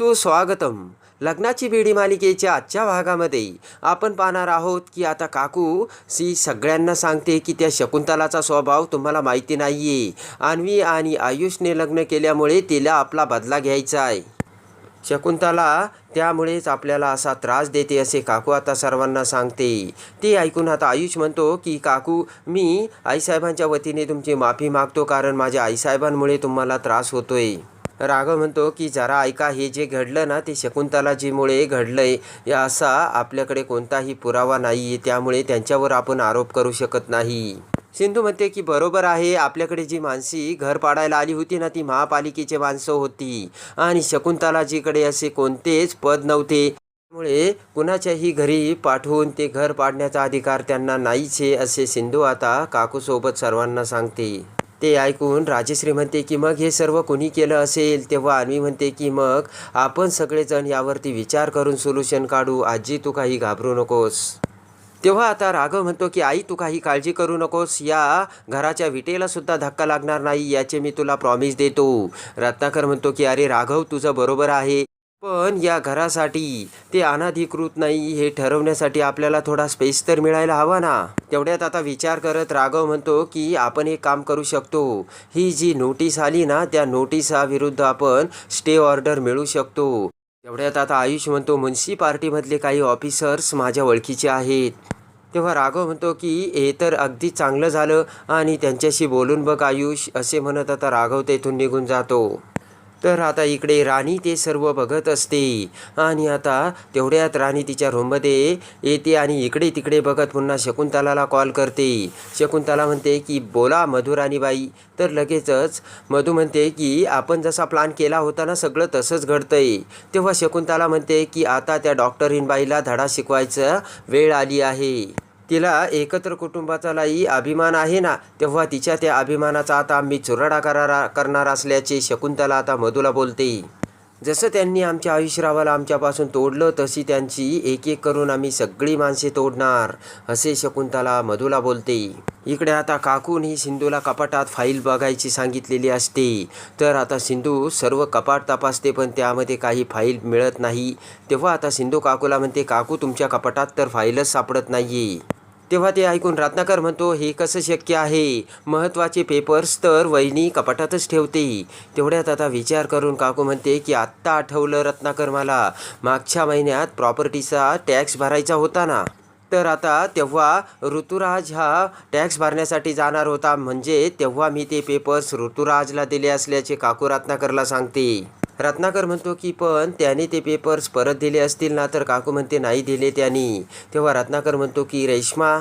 सुस्वागतम लग्नाची बेडी मालिकेच्या आजच्या भागामध्ये आपण पाहणार आहोत की आता काकू सी सगळ्यांना सांगते की त्या शकुंतलाचा स्वभाव तुम्हाला माहिती नाही आहे अन्वी आणि आयुषने लग्न केल्यामुळे तिला आपला बदला घ्यायचा आहे. शकुंतला त्यामुळेच आपल्याला असा त्रास देते असे काकू आता सर्वांना सांगते. ते ऐकून आता आयुष म्हणतो की काकू मी आईसाहेबांच्या वतीने तुमची माफी मागतो कारण माझ्या आईसाहेबांमुळे तुम्हाला त्रास होतोय. राघव म्हणतो की जरा ऐका हे जे घडलं ना ते शकुंतलाजीमुळे घडलंय. या असा आपल्याकडे कोणताही पुरावा नाही आहे त्यामुळे त्यांच्यावर आपण आरोप करू शकत नाही. सिंधू म्हणते की बरोबर आहे. आपल्याकडे जी माणसी घर पाडायला आली होती ना ती महापालिकेचे माणसं होती. आणि शकुंतलाजीकडे असे कोणतेच पद नव्हते. त्यामुळे कुणाच्याही घरी पाठवून ते घर पाडण्याचा अधिकार त्यांना नाहीच आहे असे सिंधू आता काकूसोबत सर्वांना सांगते. ते ऐकून राजेश्री म्हणते की मग हे सर्व कोणी केलं असेल? तेव्हा अन्वी म्हणते की मग आपण सगळेजण यावरती विचार करून सोल्युशन काढू. आजी तू काही घाबरू नकोस. तेव्हा आता राघव म्हणतो की आई तू काही काळजी करू नकोस. या घराच्या विटेला सुद्धा धक्का लागणार नाही. याचे मी तुला प्रॉमिस देतो. रत्नाकर म्हणतो की अरे राघव तुझं बरोबर आहे. पण या घरासाठी ते अनाधिकृत नाही हे ठरवण्यासाठी आपल्याला थोडा स्पेस तर मिळायला हवा ना. तेवढ्यात आता विचार करत राघव म्हणतो की आपण एक काम करू शकतो. ही जी नोटीस आली ना त्या नोटिसाविरुद्ध आपण स्टे ऑर्डर मिळू शकतो. तेवढ्यात आता आयुष म्हणतो म्युन्सिपार्टीमधले काही ऑफिसर्स माझ्या ओळखीचे आहेत. तेव्हा राघव म्हणतो की हे तर अगदी चांगलं झालं आणि त्यांच्याशी बोलून बघ आयुष असे म्हणत आता राघव तेथून निघून जातो. तर आता इकडे राणी ते सर्व बघत असते. आणि आता तेवढ्यात राणी तिच्या रूममध्ये येते आणि इकडे तिकडे बघत पुन्हा शकुंतलाला कॉल करते. शकुंतला म्हणते की बोला मधुराणीबाई. तर लगेचच मधू म्हणते की आपण जसा प्लॅन केला होता ना सगळं तसंच घडतंय. तेव्हा शकुंतला म्हणते की आता त्या डॉक्टरीनबाईला धडा शिकवायचं वेळ आली आहे. तिला एकत्र कुटुंबाचालाही अभिमान आहे ना तेव्हा तिच्या त्या अभिमानाचा आता आम्ही चुराडा करारा करणार असल्याचे शकुंतला आता मधूला बोलते. जसं त्यांनी आमच्या आयुष्यरावाला आमच्यापासून तोडलं तशी त्यांची एक एक करून आम्ही सगळी माणसे तोडणार असे शकुंतला मधूला बोलते. इकडे आता काकून ही सिंधूला कपाटात फाईल बघायची सांगितलेली असते. तर आता सिंधू सर्व कपाट तपासते पण त्यामध्ये काही फाईल मिळत नाही. तेव्हा आता सिंधू काकूला म्हणते काकू तुमच्या कपाटात तर फाईलच सापडत नाही तेव्हा ते ऐकून रत्नाकर म्हणतो हे कसं शक्य आहे? महत्त्वाचे पेपर्स तर वहिनी कपाटातच ठेवते. तेवढ्यात आता विचार करून काकू म्हणते की आत्ता आठवलं रत्नाकर मला. मागच्या महिन्यात प्रॉपर्टीचा टॅक्स भरायचा होता ना. तर आता तेव्हा ऋतुराज हा टॅक्स भरण्यासाठी जाणार होता. म्हणजे तेव्हा मी ते पेपर्स ऋतुराजला दिले असल्याचे काकू रत्नाकरला सांगते. रत्नाकर म्हणतो की पण त्याने ते पेपर्स परत दिले असतील ना तर काकू म्हणते नाही दिले त्यांनी. तेव्हा रत्नाकर म्हणतो की रेश्मा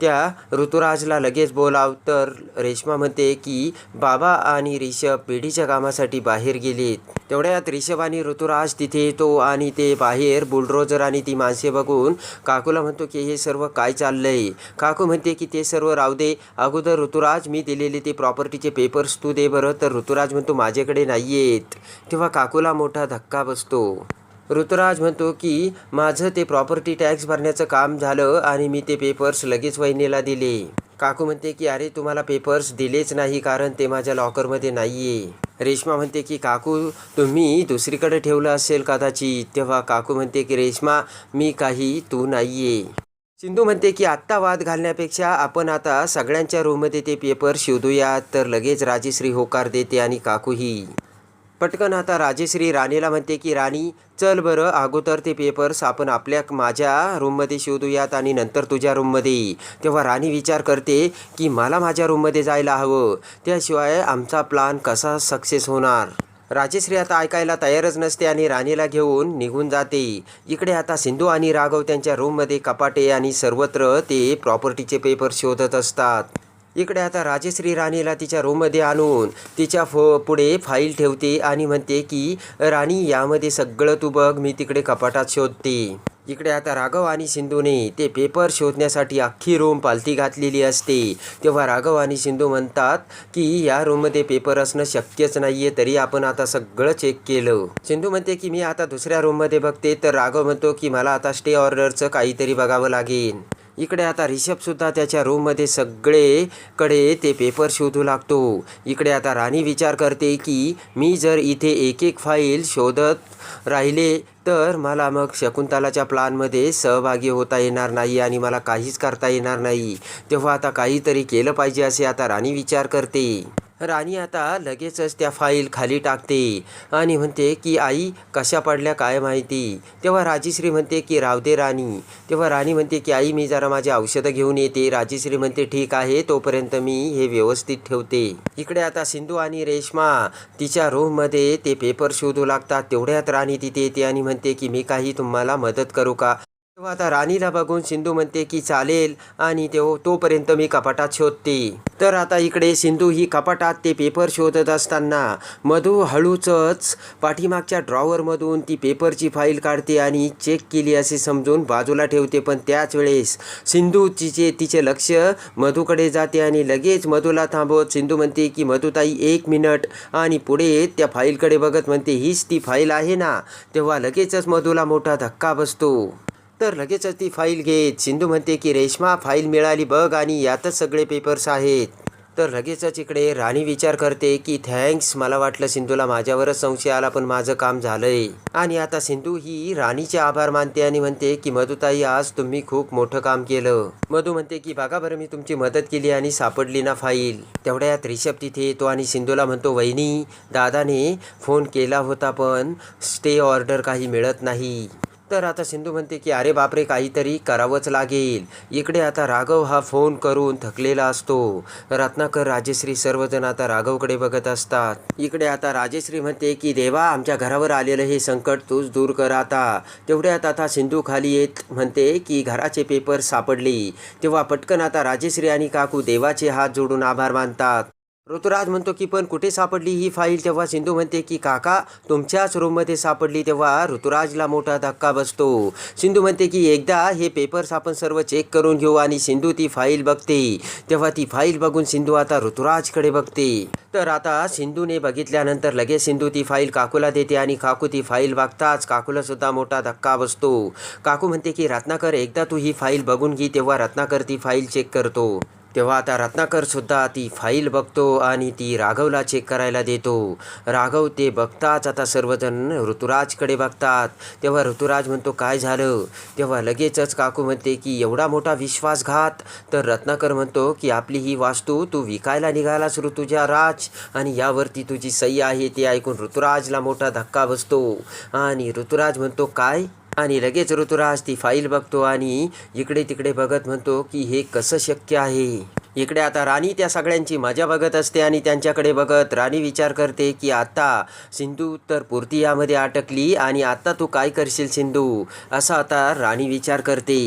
त्या ऋतुराजला लगेच बोलाव तर रेश्मा म्हणते की बाबा आणि रिषभ पिढीच्या कामासाठी बाहेर गेलेत. तेवढ्यात रिषभ आणि ऋतुराज तिथे येतो आणि ते बाहेर बुलडोजर आणि ती माणसे बघून काकूला म्हणतो की हे सर्व काय चाललंय? काकू म्हणते की ते सर्व राहू दे. अगोदर ऋतुराज मी दिलेले ते प्रॉपर्टीचे पेपर्स तू दे बरं. तर ऋतुराज म्हणतो माझ्याकडे नाही आहेत तेव्हा काकूला मोठा धक्का बसतो. ऋतुराज म्हणतो की माझं ते प्रॉपर्टी टॅक्स भरण्याचं काम झालं आणि मी ते पेपर्स लगेच वहिनीला दिले. काकू म्हणते की अरे तुम्हाला पेपर्स दिलेच नाही कारण ते माझ्या लॉकरमध्ये नाही आहे रेश्मा म्हणते की काकू तुम्ही दुसरीकडे ठेवलं असेल कदाचित. तेव्हा काकू म्हणते की रेश्मा मी काही तू नाही आहे सिंधू म्हणते की आत्ता वाद घालण्यापेक्षा आपण आता सगळ्यांच्या रूममध्ये ते पेपर शोधूयात तर लगेच राजेश्री होकार देते आणि काकूही. पटकन आता राजेश्री राणीला म्हणते की राणी चल बरं अगोदर ते पेपर्स आपण आपल्या माझ्या रूममध्ये शोधूयात आणि नंतर तुझ्या रूममध्ये तेव्हा राणी विचार करते की मला माझ्या रूममध्ये जायला हवं. त्याशिवाय आमचा प्लान कसा सक्सेस होणार? राजेश्री आता ऐकायला तयारच नसते आणि राणीला घेऊन निघून जाते. इकडे आता सिंधू आणि राघव त्यांच्या रूममध्ये कपाटे आणि सर्वत्र ते प्रॉपर्टीचे पेपर शोधत असतात. इकडे आता राजेश्री राणीला तिच्या रूममध्ये आणून तिच्या फो पुढे फाईल ठेवते आणि म्हणते की राणी यामध्ये सगळं तू बघ मी तिकडे कपाटात शोधते. इकडे आता राघव आणि सिंधूने ते पेपर शोधण्यासाठी अख्खी रूम पालती घातलेली असते. तेव्हा राघव आणि सिंधू म्हणतात की या रूममध्ये पेपर असणं शक्यच नाहीये तरी आपण आता सगळं चेक केलं. सिंधू म्हणते की मी आता दुसऱ्या रूममध्ये बघते. तर राघव म्हणतो की मला आता स्टे ऑर्डरचं काहीतरी बघावं लागेल. इकडे आता रिषभसुद्धा त्याच्या रूममध्ये सगळेकडे ते पेपर शोधू लागतो. इकडे आता राणी विचार करते की मी जर इथे एक एक फाईल शोधत राहिले तर मला मग शकुंतलाच्या प्लानमध्ये सहभागी होता येणार नाही आणि मला काहीच करता येणार नाही. तेव्हा आता काहीतरी केलं पाहिजे असे आता राणी विचार करते. राणी आता लगेचच त्या फाईल खाली टाकते आणि म्हणते की आई कशा पडल्या काय माहिती? तेव्हा राजेश्री म्हणते की रावदे राणी. तेव्हा राणी म्हणते की आई मी जरा माझी औषधं घेऊन येते. राजेश्री म्हणते ठीक आहे तोपर्यंत मी हे व्यवस्थित ठेवते. इकडे आता सिंधू आणि रेश्मा तिच्या रूममध्ये ते पेपर शोधू लागतात. तेवढ्यात राणी तिथे येते आणि म्हणते की मी काही तुम्हाला मदत करू का? तेव्हा आता राणीला बघून सिंधू म्हणते की चालेल आणि तो तोपर्यंत मी कपाटात शोधते. तर आता इकडे सिंधू ही कपाटात ते पेपर शोधत असताना मधू हळूचच पाठीमागच्या ड्रॉवरमधून ती पेपरची फाईल काढते आणि चेक केली असे समजून बाजूला ठेवते. पण त्याच वेळेस सिंधू तिचे तिचे लक्ष मधूकडे जाते आणि लगेच मधूला थांबवत सिंधू म्हणते की मधुताई एक मिनट आणि पुढे त्या फाईलकडे बघत म्हणते हीच ती फाईल आहे ना? तेव्हा लगेचच मधूला मोठा धक्का बसतो. तर लगेचच ती फाईल घेत सिंधू म्हणते की रेश्मा फाईल मिळाली बघ आणि यातच सगळे पेपर्स आहेत. तर लगेचच इकडे राणी विचार करते की थँक्स मला वाटलं सिंधूला माझ्यावरच संशय आला पण माझं काम झालंय. आणि आता सिंधू ही राणीचे आभार मानते आणि म्हणते की मधुताई आज तुम्ही खूप मोठं काम केलं. मधू म्हणते की बघा बरं मी तुमची मदत केली आणि सापडली ना फाईल. तेवढ्यात रिषभ तिथे येतो आणि सिंधूला म्हणतो वहिनी दादाने फोन केला होता पण स्टे ऑर्डर काही मिळत नाही. तर आता सिंधू म्हणते की अरे बापरे काहीतरी करावंच लागेल. इकडे आता राघव हा फोन करून थकलेला असतो. रत्नाकर राजेश्री सर्वजण आता राघवकडे बघत असतात. इकडे आता राजेश्री म्हणते की देवा आमच्या घरावर आलेलं हे संकट तूच दूर कर आता. तेवढ्यात आता सिंधू खाली येत म्हणते की घराचे पेपर सापडले. तेव्हा पटकन आता राजेश्री आणि काकू देवाचे हात जोडून आभार मानतात. ऋतुराज म्हणतो की पण कुठे सापडली ही फाईल? तेव्हा सिंधू म्हणते की काका तुमच्याच रूममध्ये सापडली तेव्हा ऋतुराजला मोठा धक्का बसतो. सिंधू म्हणते की एकदा हे पेपर्स आपण सर्व चेक करून घेऊ आणि सिंधू ती फाईल बघते. तेव्हा ती फाईल बघून सिंधू आता ऋतुराजकडे बघते. तर आता सिंधूने बघितल्यानंतर लगेच सिंधू ती फाईल काकूला देते आणि काकू ती फाईल बघताच काकूला सुद्धा मोठा धक्का बसतो. काकू म्हणते की रत्नाकर एकदा तू ही फाईल बघून घे तेव्हा रत्नाकर ती फाईल चेक करतो. तेव्हा आता रत्नाकर सुद्धा ती फाईल बघतो आणि ती राघवला चेक करायला देतो. राघव ते बघताच आता सर्वजण ऋतुराजकडे बघतात. तेव्हा ऋतुराज म्हणतो काय झालं? तेव्हा लगेचच काकू म्हणते की एवढा मोठा विश्वासघात. तर रत्नाकर म्हणतो की आपली ही वास्तू तू विकायला निघालास ऋतुजा राज आणि यावरती तुझी सही आहे ते ऐकून ऋतुराजला मोठा धक्का बसतो. आणि ऋतुराज म्हणतो काय? आणि लगेच ऋतुराज ती फाईल बघतो आणि इकडे तिकडे बघत म्हणतो की हे कसं शक्य आहे. इकडे आता राणी त्या सगळ्यांची मजा बघत असते आणि त्यांच्याकडे बघत राणी विचार करते की आता सिंधू तर पुरती यामध्ये अटकली आणि आता तू काय करशील सिंधू? असा आता राणी विचार करते.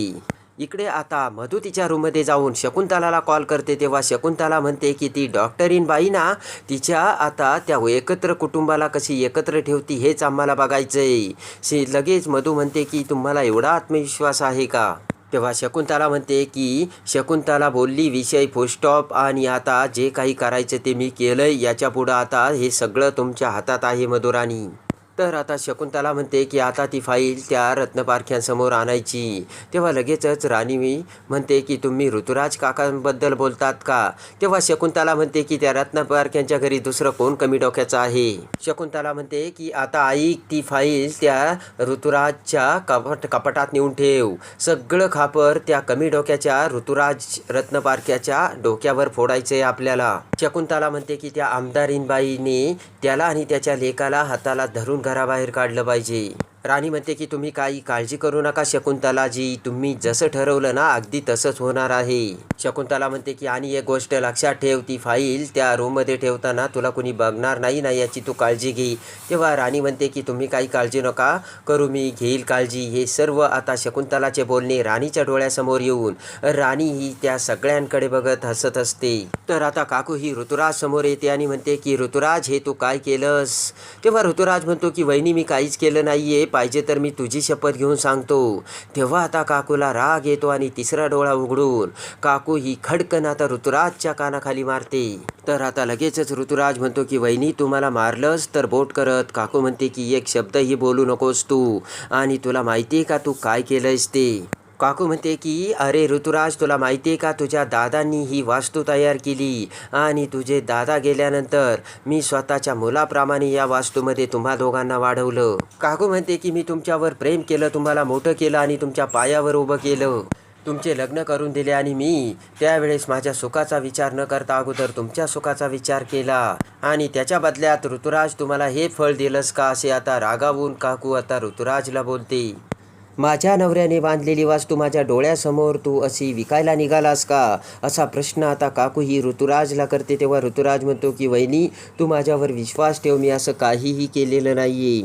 इकडे आता मधू तिच्या रूममध्ये जाऊन शकुंतलाला कॉल करते तेव्हा शकुंतला म्हणते की ती डॉक्टरीन बाई ना तिच्या आता त्या एकत्र कुटुंबाला कशी एकत्र ठेवती हेच आम्हाला बघायचंय. शी लगेच मधू म्हणते की तुम्हाला एवढा आत्मविश्वास आहे का? तेव्हा शकुंतला म्हणते की शकुंतला बोलली विषय फुलस्टॉप आणि आता जे काही करायचं ते मी केलंय याच्यापुढं आता हे सगळं तुमच्या हातात आहे मधुराणी. तर आता शकुंतला म्हणते की आता ती फाईल त्या रत्नपारख्यांसमोर आणायची. तेव्हा लगेचच राणी मी म्हणते की तुम्ही ऋतुराज काकांबद्दल बोलतात का? तेव्हा शकुंतला म्हणते की त्या रत्नपारख्यांच्या घरी दुसरं कोण कमी डोक्याचं आहे? शकुंतला म्हणते की आता ऐक ती फाईल त्या ऋतुराजच्या कपट कपाटात नेऊन ठेव. सगळं खापर त्या कमी डोक्याच्या ऋतुराज रत्नपारख्याच्या डोक्यावर फोडायचंय आपल्याला. शकुंतला म्हणते की त्या आमदारीनबाईने त्याला आणि त्याच्या लेकाला हाताला धरून घराबाहेर काढलं पाहिजे. राणी म्हणते की तुम्ही काही काळजी करू नका शकुंतलाजी तुम्ही जसं ठरवलं ना अगदी तसंच होणार आहे. शकुंतला म्हणते की आणि एक गोष्ट लक्षात ठेव ती फाईल त्या रूममध्ये ठेवताना तुला कुणी बघणार नाही ना याची तू काळजी घे. तेव्हा राणी म्हणते की तुम्ही काही काळजी नका करू मी घेईल काळजी. हे सर्व आता शकुंतलाचे बोलणे राणीच्या डोळ्यासमोर येऊन राणी ही त्या सगळ्यांकडे बघत हसत असते. तर आता काकू ही ऋतुराज समोर येते आणि म्हणते की ऋतुराज हे तू काय केलंस? तेव्हा ऋतुराज म्हणतो की वहिनी मी काहीच केलं नाहीये पाहिजे तर मी तुझी शपथ घेऊन सांगतो. तेव्हा आता काकूला राग येतो आणि तिसरा डोळा उघडून काकू ही खडकन आता ऋतुराजच्या कानाखाली मारते. तर आता लगेचच ऋतुराज म्हणतो की वहिनी तुम्हाला मारलंस तर बोट करत. काकू म्हणते की एक शब्दही बोलू नकोस तू. आणि तुला माहिती आहे का तू काय केलंयस ते? काकू म्हणते की अरे ऋतुराज तुला माहिती आहे का? तुझ्या दादांनी ही वास्तू तयार केली आणि तुझे दादा गेल्यानंतर मी स्वतःच्या मुलाप्रमाणे या वास्तूमध्ये तुम्हा दोघांना वाढवलं. काकू म्हणते की मी तुमच्यावर प्रेम केलं तुम्हाला मोठं केलं आणि तुमच्या पायावर उभं केलं. तुमचे लग्न करून दिले आणि मी त्यावेळेस माझ्या सुखाचा विचार न करता अगोदर तुमच्या सुखाचा विचार केला. आणि त्याच्या बदल्यात ऋतुराज तुम्हाला हे फळ दिलंस का? असे आता रागावून काकू आता ऋतुराजला बोलते. माझ्या नवऱ्याने बांधलेली वास्तू माझ्या डोळ्यासमोर तू अशी विकायला निघालास का? असा प्रश्न आता काकू ही ऋतुराजला करते तेव्हा ऋतुराज म्हणतो की वहिनी तू माझ्यावर विश्वास ठेव मी असं काहीही केलेलं नाही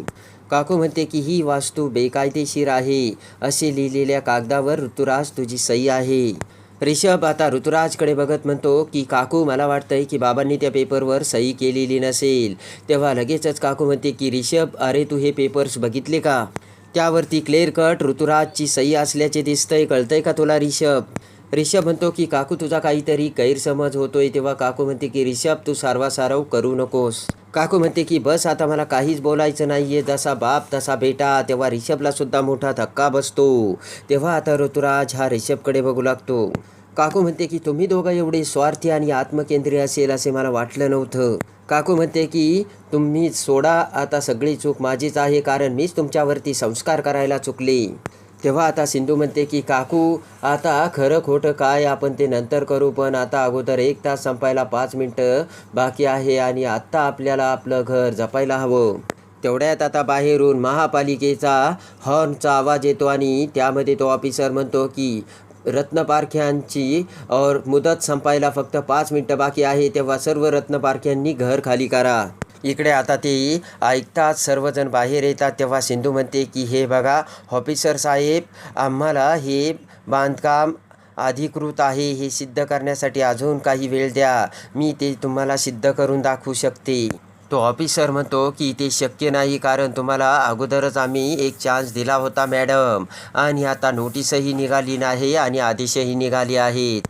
काकू म्हणते की ही वास्तू बेकायदेशीर आहे. असे लिहिलेल्या कागदावर ऋतुराज तुझी सही आहे. रिषभ आता ऋतुराजकडे बघत म्हणतो की काकू मला वाटतंय की बाबांनी त्या पेपरवर सही केलेली नसेल. तेव्हा लगेचच काकू म्हणते की रिषभ अरे तू हे पेपर्स बघितले का? त्यावरती क्लिअर कट ऋतुराजची सही असल्याचे दिसतंय. कळतंय का तुला रिषभ? रिषभ म्हणतो की काकू तुझा काहीतरी गैरसमज होतोय. तेव्हा काकू म्हणते की रिषभ तू सारवासारव करू नकोस. काकू म्हणते की बस आता मला काहीच बोलायचं नाही आहे जसा बाप तसा बेटा. तेव्हा रिषभला सुद्धा मोठा धक्का बसतो. तेव्हा आता ऋतुराज हा रिषभकडे बघू लागतो. काकू म्हणते की तुम्ही दोघं एवढे स्वार्थी आणि आत्मकेंद्रीय असेल असे मला वाटलं नव्हतं. काकू म्हणते की तुम्ही सोडा आता सगळी चूक माझीच आहे कारण मीच तुमच्यावरती संस्कार करायला चुकले. तेव्हा आता सिंधू म्हणते की काकू आता खरं खोटं काय आपण ते नंतर करू पण आता अगोदर एक तास संपायला पाच मिनटं बाकी आहे आणि आत्ता आपल्याला आपलं घर जपायला हवं. तेवढ्यात आता बाहेरून महापालिकेचा हॉर्नचा आवाज येतो आणि त्यामध्ये तो ऑफिसर म्हणतो की रत्नपारख्यांची और मुदत संपायला फक्त पाच मिनटं बाकी आहे तेव्हा सर्व रत्नपारख्यांनी घर खाली करा. इकडे आता ते ऐकतात सर्वजण बाहेर येतात तेव्हा सिंधू म्हणते की हे बघा ऑफिसर साहेब आम्हाला हे बांधकाम अधिकृत आहे हे सिद्ध करण्यासाठी अजून काही वेळ द्या. मी ते तुम्हाला सिद्ध करून दाखवू शकते. तो ऑफिसर म्हणतो की ते शक्य नाही कारण तुम्हाला अगोदरच आम्ही एक चान्स दिला होता मॅडम आणि आता नोटीसही निघाली नाही आणि आदेशही निघाले आहेत.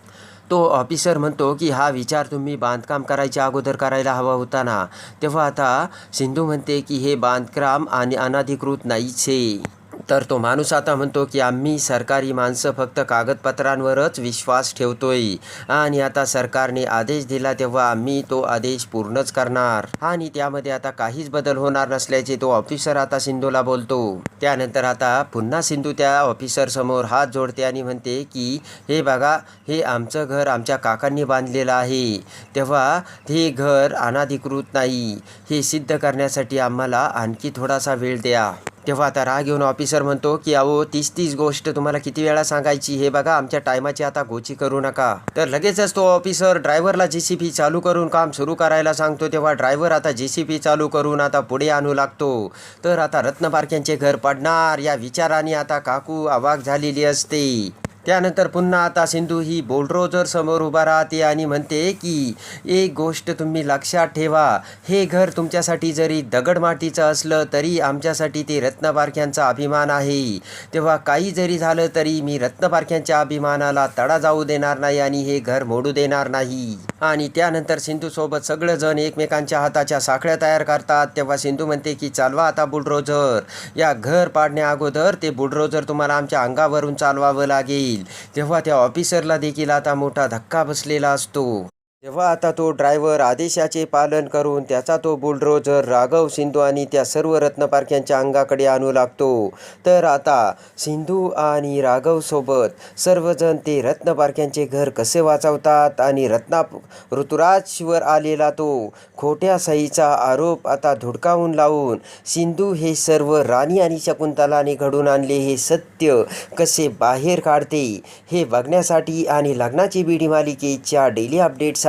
तो ऑफिसर म्हणतो की हा विचार तुम्ही बांधकाम करायच्या अगोदर करायला हवा होता ना. तेव्हा आता सिंधू म्हणते की हे बांधकाम आणि अनाधिकृत नाहीच आहे तर तो माणूस आता म्हणतो की आम्ही सरकारी माणसं फक्त कागदपत्रांवरच विश्वास ठेवतोय. आणि आता सरकारने आदेश दिला तेव्हा आम्ही तो आदेश पूर्णच करणार. आणि त्यामध्ये आता काहीच बदल होणार नसल्याचे तो ऑफिसर आता सिंधूला बोलतो. त्यानंतर आता पुन्हा सिंधू त्या ऑफिसर समोर हात जोडते आणि म्हणते की हे बघा हे आमचं घर आमच्या काकांनी बांधलेलं आहे. तेव्हा हे घर अनाधिकृत नाही. हे सिद्ध करण्यासाठी आम्हाला आणखी थोडासा वेळ द्या. तेव्हा आता राग येऊन ऑफिसर म्हणतो की अहो तीस तीस गोष्ट तुम्हाला किती वेळा सांगायची? हे बघा आमच्या टायमाची आता गोची करू नका. तर लगेचच तो ऑफिसर ड्रायव्हरला जे सी चालू करून काम सुरू करायला सांगतो. तेव्हा ड्रायव्हर आता जे सी चालू करून आता पुढे आणू लागतो. तर आता रत्नपारख्यांचे घर पडणार. या विचाराने आता काकू अवाक झालेली असते. त्यानंतर पुन्हा आता सिंधू ही बोलरोजर समोर उभा राहते आणि म्हणते की एक गोष्ट तुम्ही लक्षात ठेवा हे घर तुमच्यासाठी जरी दगडमाटीचं असलं तरी आमच्यासाठी ते रत्नपारख्यांचा अभिमान आहे. तेव्हा काही जरी झालं तरी मी रत्नपारख्यांच्या अभिमानाला तडा जाऊ देणार नाही आणि हे घर मोडू देणार नाही. आणि त्यानंतर सिंधूसोबत सगळेजण एकमेकांच्या हाताच्या साखळ्या तयार करतात. तेव्हा सिंधू म्हणते की चालवा आता बुलडोझर. या घर पाडण्या अगोदर ते बुलडोझर तुम्हाला आमच्या अंगावरून चालवावं लागेल. तेव्हा त्या ऑफिसरला देखील आता मोठा धक्का बसलेला असतो. तेव्हा आता तो ड्रायव्हर आदेशाचे पालन करून त्याचा तो बुलडोजर राघव सिंधू आणि त्या सर्व रत्नपारख्यांच्या अंगाकडे आणू लागतो. तर आता सिंधू आणि राघवसोबत सर्वजण ते रत्नपारख्यांचे घर कसे वाचवतात आणि रत्ना ऋतुराजवर आलेला तो खोट्या सहीचा आरोप आता धुडकावून लावून सिंधू हे सर्व राणी आणि शकुंतलाने घडून आणले हे सत्य कसे बाहेर काढते हे बघण्यासाठी आणि लग्नाची बीडी मालिकेच्या डेली अपडेटसाठी